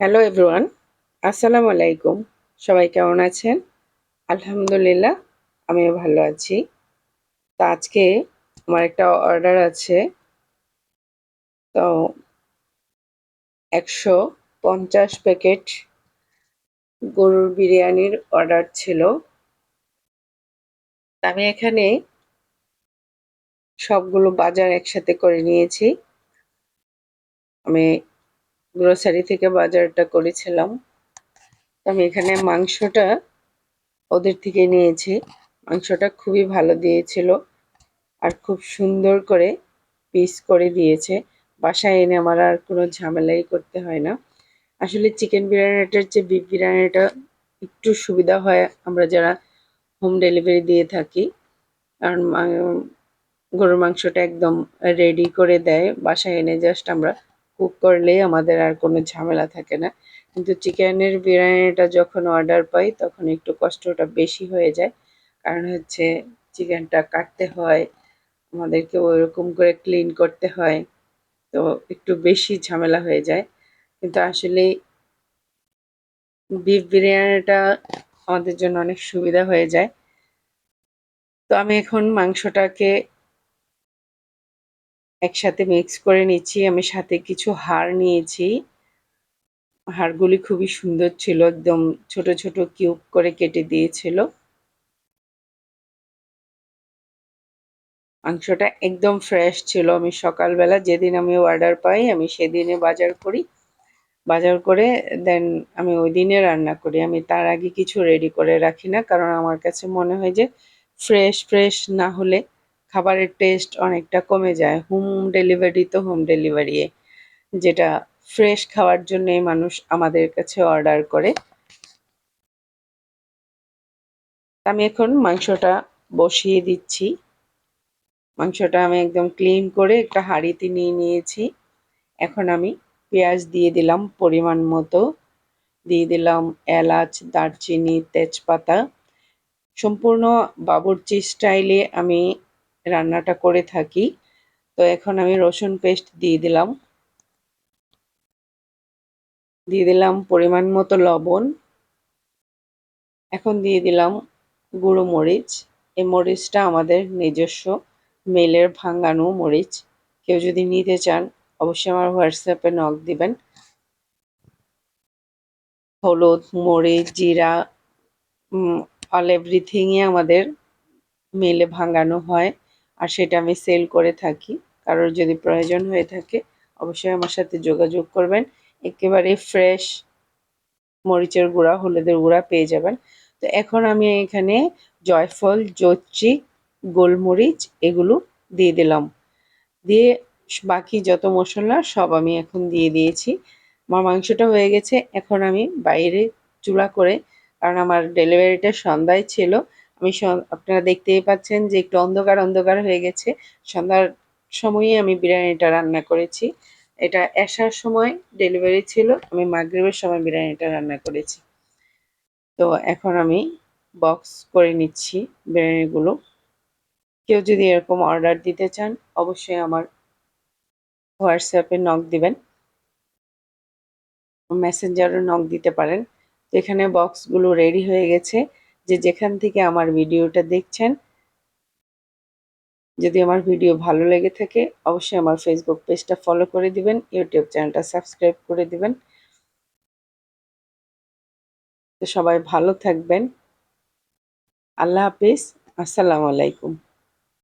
Hello everyone আসসালামু আলাইকুম সবাই কেমন আছেন? আলহামদুলিল্লাহ, আমিও ভালো আছি। তো আজকে আমার একটা অর্ডার আছে। তো একশো পঞ্চাশ প্যাকেট গরুর বিরিয়ানির অর্ডার ছিল। আমি এখানে সবগুলো বাজার একসাথে করে নিয়েছি। আমি গ্রোসারি থেকে বাজারটা করেছিলাম। আমি এখানে মাংসটা ওদের থেকে নিয়েছি। মাংসটা খুবই ভালো দিয়েছিল আর খুব সুন্দর করে পিস করে দিয়েছে। বাসায় এনে আমার আর কোনো ঝামেলাই করতে হয় না। আসলে চিকেন বিরিয়ানিটার চেয়ে বিফ বিরিয়ানিটা একটু সুবিধা হয় আমরা যারা হোম ডেলিভারি দিয়ে থাকি। কারণ গরুর মাংসটা একদম রেডি করে দেয়। বাসায় এনে জাস্ট আমরা কুক করলেই আমাদের আর কোনো ঝামেলা থাকে না। কিন্তু চিকেনের বিরিয়ানিটা যখন অর্ডার পাই, তখন একটু কষ্টটা বেশি হয়ে যায়। কারণ হচ্ছে চিকেনটা কাটতে হয়, আমাদেরকে ওইরকম করে ক্লিন করতে হয়, তো একটু বেশি ঝামেলা হয়ে যায়। কিন্তু আসলে বিফ বিরিয়ানিটা আমাদের জন্য অনেক সুবিধা হয়ে যায়। তো আমি এখন মাংসটাকে একসাথে মিক্স করে নিচ্ছি। আমি সাথে কিছু হাড় নিয়েছি। হাড়গুলি খুবই সুন্দর ছিল, একদম ছোট ছোট কিউব করে কেটে দিয়েছিল। মাংসটা একদম ফ্রেশ ছিল। আমি সকালবেলা যেদিন আমি অর্ডার পাই, আমি সেদিনে বাজার করি। বাজার করে দেন আমি ওই দিনে রান্না করি। আমি তার আগে কিছু রেডি করে রাখি না, কারণ আমার কাছে মনে হয় যে ফ্রেশ ফ্রেশ না হলে খাবারের টেস্ট অনেকটা কমে যায়। হোম ডেলিভারি তো হোম ডেলিভারি যেটা ফ্রেশ খাওয়ার জন্য মানুষ আমাদের কাছে অর্ডার করে। আমি এখন মাংসটা বসিয়ে দিচ্ছি। মাংসটা আমি একদম ক্লিন করে একটা হাঁড়িতে নিয়ে নিয়েছি। এখন আমি পেঁয়াজ দিয়ে দিলাম পরিমাণ মতো। দিয়ে দিলাম এলাচ, দারচিনি, তেজপাতা। সম্পূর্ণ বাবুর্চি স্টাইলে আমি রান্নাটা করে থাকি। তো এখন আমি রসুন পেস্ট দিয়ে দিলাম। দিয়ে দিলাম পরিমাণ মতো লবণ। এখন দিয়ে দিলাম গুঁড়ো মরিচ। এই মরিচটা আমাদের নিজস্ব মেলের ভাঙ্গানো মরিচ। কেউ যদি নিতে চান, অবশ্যই আমার হোয়াটসঅ্যাপে নক দিবেন। হলুদ, মরিচ, জিরা অল এভরিথিংই আমাদের মেলে ভাঙানো হয়। আর সেটা আমি সেল করে থাকি। কারোর যদি প্রয়োজন হয়ে থাকে, অবশ্যই আমার সাথে যোগাযোগ করবেন। একেবারে ফ্রেশ মরিচের গুঁড়া, হলুদের গুঁড়া পেয়ে যাবেন। তো এখন আমি এখানে জয়ফল জত্রি গোলমরিচ এগুলো দিয়ে দিলাম। দিয়ে বাকি যত মশলা, সব আমি এখন দিয়ে দিয়েছি। আমার মাংসটা হয়ে গেছে। এখন আমি বাইরে চুলা করে, কারণ আমার ডেলিভারিটা সন্ধ্যায় ছিল আমি আপনারা দেখতেই পাচ্ছেন যে একটু অন্ধকার অন্ধকার হয়ে গেছে। সন্ধ্যার সময়ই আমি বিরিয়ানিটা রান্না করেছি। এটা আসার সময় ডেলিভারি ছিল, আমি মাগরীবের সময় বিরিয়ানিটা রান্না করেছি। তো এখন আমি বক্স করে নিচ্ছি বিরিয়ানিগুলো। কেউ যদি এরকম অর্ডার দিতে চান, অবশ্যই আমার হোয়াটসঅ্যাপে নক দিবেন। মেসেঞ্জারও নক দিতে পারেন। তো এখানে বক্সগুলো রেডি হয়ে গেছে। যে যেখান থেকে আমার ভিডিওটা দেখছেন, যদি আমার ভিডিও ভালো লেগে থাকে, অবশ্যই আমার ফেসবুক পেজটা ফলো করে দিবেন ইউটিউব চ্যানেলটা সাবস্ক্রাইব করে দিবেন। তো সবাই ভালো থাকবেন। আল্লাহ হাফিজ। আসসালামু আলাইকুম।